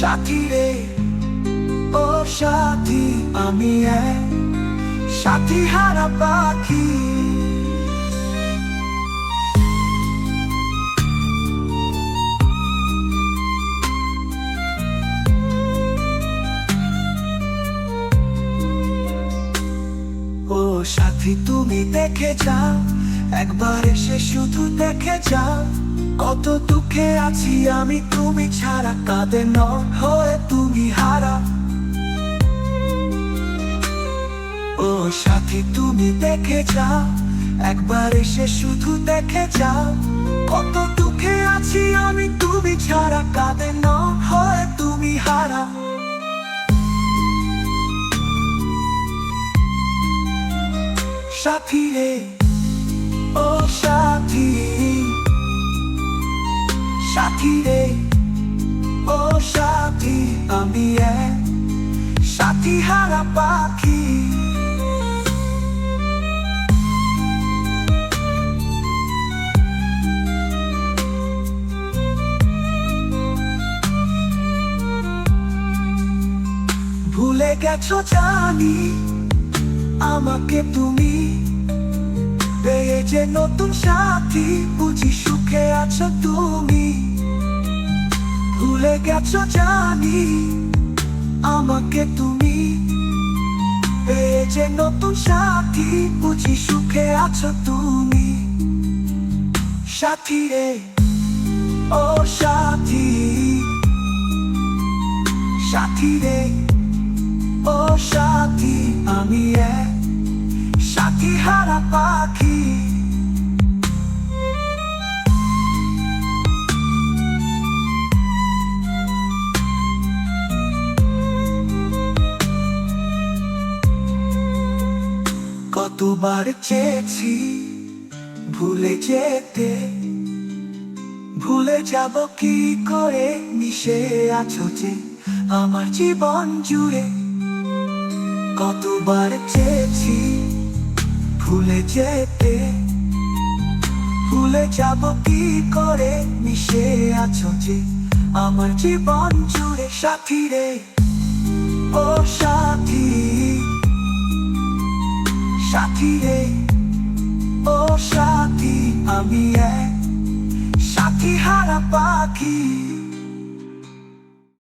সাথী রে ও সাথী, আমি সাথী হারা পাখি। ও সাথী, তুমি দেখে যাও, একবার এসে শুধু দেখে যাও। কত দুঃখে আছি আমি, তুমি ছাড়া কাঁদে ন হয়ে তুমি হারা। ও সাথী, তুমি দেখে যাও একবার এসে শুধু দেখে যাও কত দুঃখে আছি আমি, তুমি ছাড়া কাঁদে ন হয়ে তুমি হারা। সাথী রে, ও সাথী সাথী ও সাথী, আমি সাথী হারা পাখি। ভুলে গেছো জানি আমাকে তুমি। পেয়ে যে নতুন সাথী, বুঝি গেছো জানি, আমাকে তুমি। পেয়ে যে নতুন সাথী, বুঝি সুখে আছো তুমি। সাথী রে, ও সাথী। সাথী রে, ও সাথী, আমি এক সাথী হারা পাখি। কতবার চেয়েছি ভুলে যেতে। ভুলে যাব কি করে? মিশে আছো যে আমার জীবন জুড়ে। কতবার চেয়েছি ভুলে যেতে। ভুলে যাব কি করে? মিশে আছো যে আমার জীবন জুড়ে সাথী রে ও সাথী সাথী ও সাথী আমি এক সাথী হারা পাখি।